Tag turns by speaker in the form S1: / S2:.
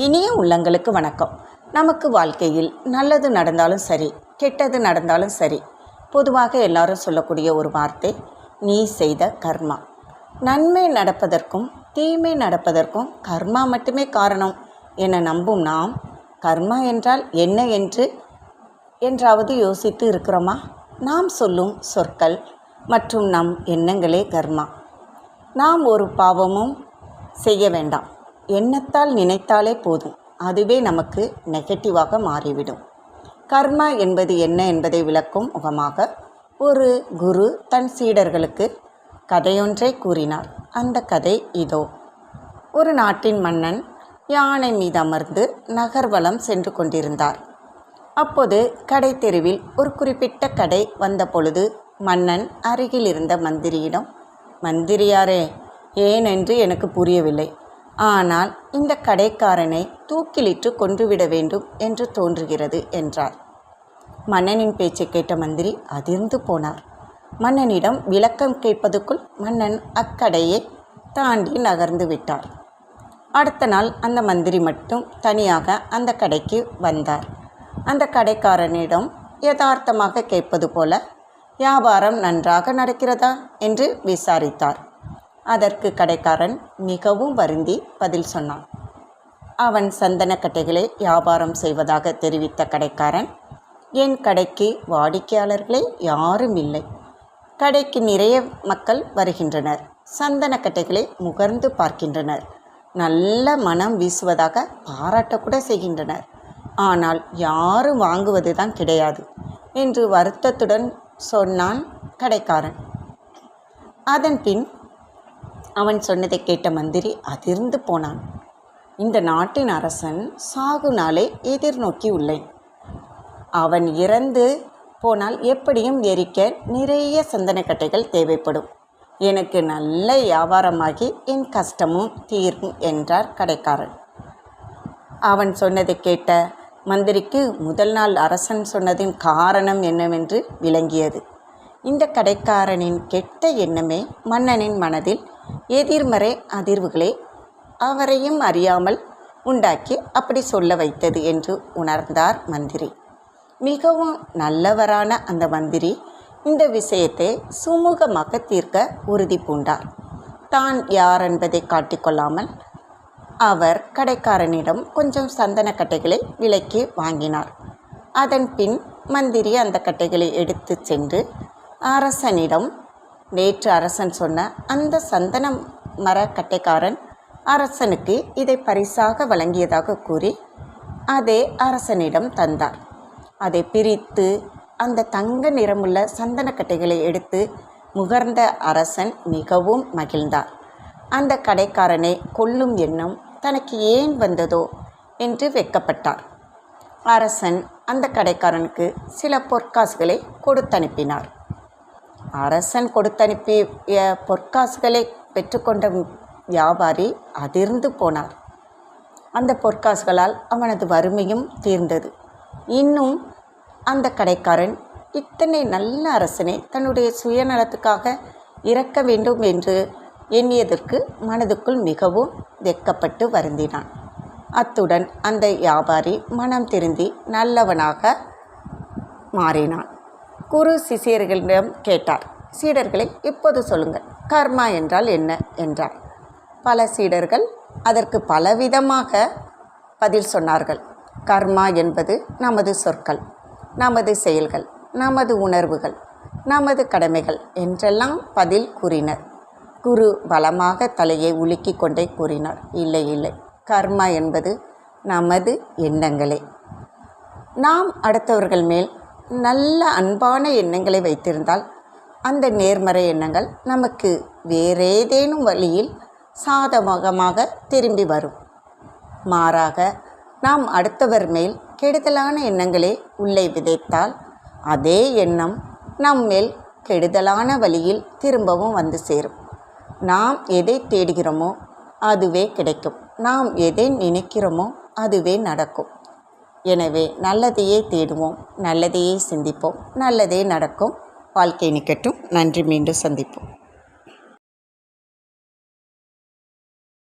S1: இனிய உள்ளங்களுக்கு வணக்கம். நமக்கு வாழ்க்கையில் நல்லது நடந்தாலும் சரி கெட்டது நடந்தாலும் சரி பொதுவாக எல்லாரும் சொல்லக்கூடிய ஒரு வார்த்தை நீ செய்த கர்மா. நன்மை நடப்பதற்கும் தீமை நடப்பதற்கும் கர்மா மட்டுமே காரணம் என நம்பும் நாம் கர்மா என்றால் என்ன என்று என்றாவது யோசித்து இருக்கிறோமா? நாம் சொல்லும் சொற்கள் மற்றும் நம் எண்ணங்களே கர்மா. நாம் ஒரு பாவமும் செய்ய வேண்டாம். எண்ணத்தால் நினைத்தாலே போதும். அதுவே நமக்கு நெகட்டிவாக மாறிவிடும். கர்மா என்பது என்ன என்பதை விளக்கும் முகமாக ஒரு குரு தன் சீடர்களுக்கு கதையொன்றை கூறினார். அந்த கதை இதோ. ஒரு நாட்டின் மன்னன் யானை மீது அமர்ந்து நகர்வலம் சென்று கொண்டிருந்தார். அப்போது கடை தெருவில் ஒரு குறிப்பிட்ட கடை வந்த பொழுது மன்னன் அருகில் இருந்த மந்திரியிடம் மந்திரியாரே ஏனென்று எனக்கு புரியவில்லை. ஆனால் இந்த கடைக்காரனை தூக்கிலிட்டு கொன்றுவிட வேண்டும் என்று தோன்றுகிறது என்றார். மன்னனின் பேச்சை கேட்ட மந்திரி அதிர்ந்து போனார். மன்னனிடம் விளக்கம் கேட்பதுக்குள் மன்னன் அக்கடையை தாண்டி நகர்ந்து விட்டார். அடுத்த நாள் அந்த மந்திரி மட்டும் தனியாக அந்த கடைக்கு வந்தார். அந்த கடைக்காரனிடம் யதார்த்தமாக கேட்பது போல வியாபாரம் நன்றாக நடக்கிறதா? என்று விசாரித்தார். அதற்கு கடைக்காரன் மிகவும் வருந்தி பதில் சொன்னான். அவன் சந்தனக்கட்டைகளை வியாபாரம் செய்வதாக தெரிவித்த கடைக்காரன் என் கடைக்கு வாடிக்கையாளர்களே யாரும் இல்லை. கடைக்கு நிறைய மக்கள் வருகின்றனர். சந்தனக்கட்டைகளை முகர்ந்து பார்க்கின்றனர். நல்ல மனம் வீசுவதாக பாராட்டக்கூட செய்கின்றனர். ஆனால் யாரும் வாங்குவது தான் கிடையாது என்று வருத்தத்துடன் சொன்னான் கடைக்காரன். அதன் பின் அவன் சொன்னதை கேட்ட மந்திரி அதிர்ந்து போனான். இந்த நாட்டின் அரசன் சாகு நாளை எதிர்நோக்கி உள்ளேன். அவன் இறந்து போனால் எப்படியும் எரிக்க நிறைய சந்தனக்கட்டைகள் தேவைப்படும். எனக்கு நல்ல வியாபாரமாகி என் கஷ்டமும் தீரும் என்றார் கடைக்காரன். அவன் சொன்னதை கேட்ட மந்திரிக்கு முதல் நாள் அரசன் சொன்னதின் காரணம் என்னவென்று விளங்கியது. இந்த கடைக்காரனின் கெட்ட எண்ணமே மன்னனின் மனதில் எதிர்மறை அதிர்வுகளை அவரையும் அறியாமல் உண்டாக்கி அப்படி சொல்ல வைத்தது என்று உணர்ந்தார் மந்திரி. மிகவும் நல்லவரான அந்த மந்திரி இந்த விஷயத்தை சுமூகமாக தீர்க்க உறுதி பூண்டார். தான் யார் என்பதை காட்டிக்கொள்ளாமல் அவர் கடைக்காரனிடம் கொஞ்சம் சந்தன கட்டைகளை விலைக்கு வாங்கினார். அதன் பின் மந்திரி அந்த கட்டைகளை எடுத்து சென்று அரசனிடம் நேற்று அரசன் சொன்ன அந்த சந்தன மரக்கட்டைக்காரன் அரசனுக்கு இதை பரிசாக வழங்கியதாக கூறி அதை அரசனிடம் தந்தார். அதை பிரித்து அந்த தங்க நிறமுள்ள சந்தனக்கட்டைகளை எடுத்து முகர்ந்த அரசன் மிகவும் மகிழ்ந்தார். அந்த கடைக்காரனை கொல்லும் எண்ணம் தனக்கு ஏன் வந்ததோ என்று வெக்கப்பட்டார் அரசன் அந்த கடைக்காரனுக்கு சில பொற்காசுகளை கொடுத்தனுப்பினார். அரசன் கொடுத்தனுப்பிய பொற்காசுகளை பெற்றுக்கொண்ட வியாபாரி அதிர்ந்து போனார். அந்த பொற்காசுகளால் அவனது வறுமையும் தீர்ந்தது. இன்னும் அந்த கடைக்காரன் இத்தனை நல்ல அரசனை தன்னுடைய சுயநலத்துக்காக இறக்க வேண்டும் என்று எண்ணியதற்கு மனதுக்குள் மிகவும் வெக்கப்பட்டு வருந்தினான். அத்துடன் அந்த வியாபாரி மனம் திருந்தி நல்லவனாக மாறினான். குரு சிஷியர்களிடம் கேட்டார். சீடர்களை இப்போது சொல்லுங்கள் கர்மா என்றால் என்ன? என்றார். பல சீடர்கள் அதற்கு பலவிதமாக பதில் சொன்னார்கள். கர்மா என்பது நமது சொற்கள் நமது செயல்கள் நமது உணர்வுகள் நமது கடமைகள் என்றெல்லாம் பதில் கூறினர். குரு பலமாக தலையை உலுக்கி கொண்டே கூறினார். இல்லை இல்லை. கர்மா என்பது நமது எண்ணங்களே. நாம் அடுத்தவர்கள் மேல் நல்ல அன்பான எண்ணங்களை வைத்திருந்தால் அந்த நேர்மறை எண்ணங்கள் நமக்கு வேறேதேனும் வழியில் சாதகமாக திரும்பி வரும். மாறாக நாம் அடுத்தவர் மேல் கெடுதலான எண்ணங்களை உள்ளே விதைத்தால் அதே எண்ணம் நம் மேல் கெடுதலான வழியில் திரும்பவும் வந்து சேரும். நாம் எதை தேடுகிறோமோ அதுவே கிடைக்கும். நாம் எதை நினைக்கிறோமோ அதுவே நடக்கும். எனவே நல்லதையே தேடுவோம் நல்லதையே சிந்திப்போம் நல்லதே நடக்கும். வாழ்க்கை நிக்கட்டும் நன்றி மீண்டும் சந்திப்போம்.